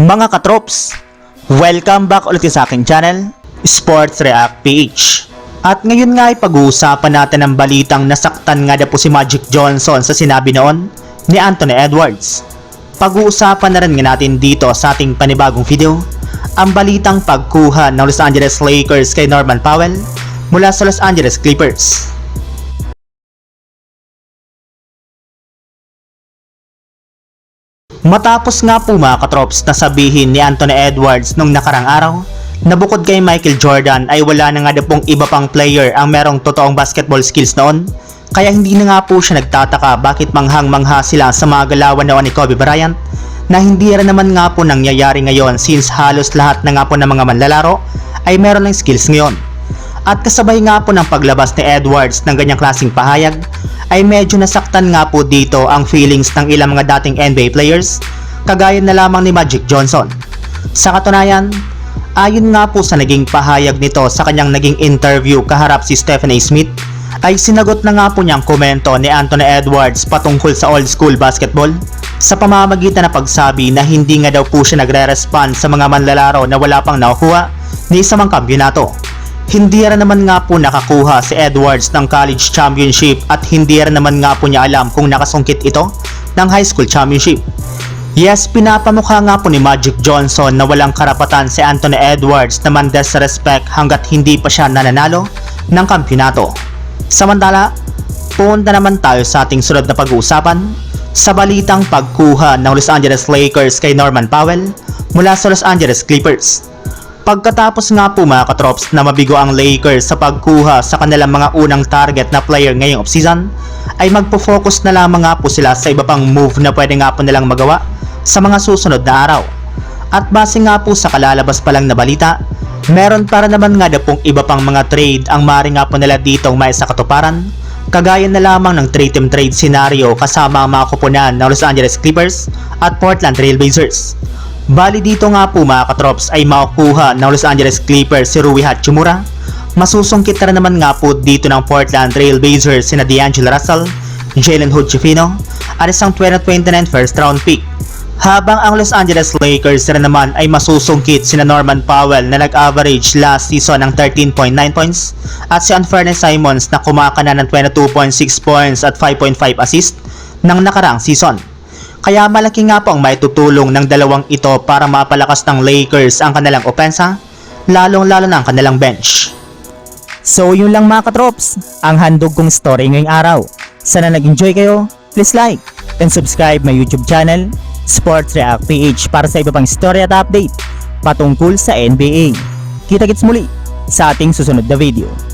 Mga katrops, welcome back ulit sa aking channel, Sports React PH. At ngayon nga ay pag-uusapan natin ang balitang nasaktan nga na po si Magic Johnson sa sinabi noon ni Anthony Edwards. Pag-uusapan na rin nga natin dito sa ating panibagong video ang balitang pagkuha ng Los Angeles Lakers kay Norman Powell mula sa Los Angeles Clippers. Matapos nga po mga katrops na sabihin ni Anthony Edwards nung nakarang araw na bukod kay Michael Jordan ay wala na nga na pong iba pang player ang merong totoong basketball skills noon kaya hindi na nga po siya nagtataka bakit manghang-mangha sila sa mga galawan noon ni Kobe Bryant na hindi rin naman nga po nangyayari ngayon since halos lahat na nga po ng mga manlalaro ay meron ng skills ngayon. At kasabay nga po ng paglabas ni Edwards ng ganyang klaseng pahayag, ay medyo nasaktan nga po dito ang feelings ng ilang mga dating NBA players, kagaya na lamang ni Magic Johnson. Sa katunayan, ayon nga po sa naging pahayag nito sa kanyang naging interview kaharap si Stephen A. Smith, ay sinagot na nga po niyang komento ni Anthony Edwards patungkol sa old school basketball sa pamamagitan ng pagsabi na hindi nga daw po siya nagre-respond sa mga manlalaro na wala pang nakukuha ni isa mang kampyonato. Hindi rin naman nga po nakakuha si Edwards ng college championship at hindi rin naman nga po niya alam kung nakasungkit ito ng high school championship. Yes, pinapamukha nga po ni Magic Johnson na walang karapatan si Anthony Edwards na man-disrespect hanggat hindi pa siya nananalo ng kampyonato. Samantala, punta naman tayo sa ating sunod na pag-uusapan sa balitang pagkuha ng Los Angeles Lakers kay Norman Powell mula sa Los Angeles Clippers. Pagkatapos nga po mga katrops na mabigo ang Lakers sa pagkuha sa kanilang mga unang target na player ngayong offseason, ay magpo-focus na lamang nga po sila sa iba pang move na pwede nga po nilang magawa sa mga susunod na araw. At base nga po sa kalalabas pa lang na balita, meron para naman nga na pong iba pang mga trade ang mari nga po nila ditong may sa katuparan, kagaya na lamang ng 3-team trade scenario kasama ang mga kupunan ng Los Angeles Clippers at Portland Trail Blazers. Bali dito nga po mga katrops ay makukuha ng Los Angeles Clippers si Rui Hachimura. Masusungkit na naman nga po dito ng Portland Trail Blazers sina D'Angelo Russell, Jalen Hood Chifino, at isang 2029 first round pick. Habang ang Los Angeles Lakers rin naman ay masusungkit sina Norman Powell na nag-average last season ng 13.9 points at si Anfernee Simons na kumakana ng 22.6 points at 5.5 assist ng nakaraang season. Kaya malaki nga po ang maitutulong ng dalawang ito para mapalakas ng Lakers ang kanilang opensa, lalong-lalo na ang kanilang bench. So yun lang mga katrops, ang handog kong story ngayong araw. Sana nag-enjoy kayo, please like and subscribe my YouTube channel, Sports React PH para sa iba pang story at update patungkol sa NBA. Kita-kits muli sa ating susunod na video.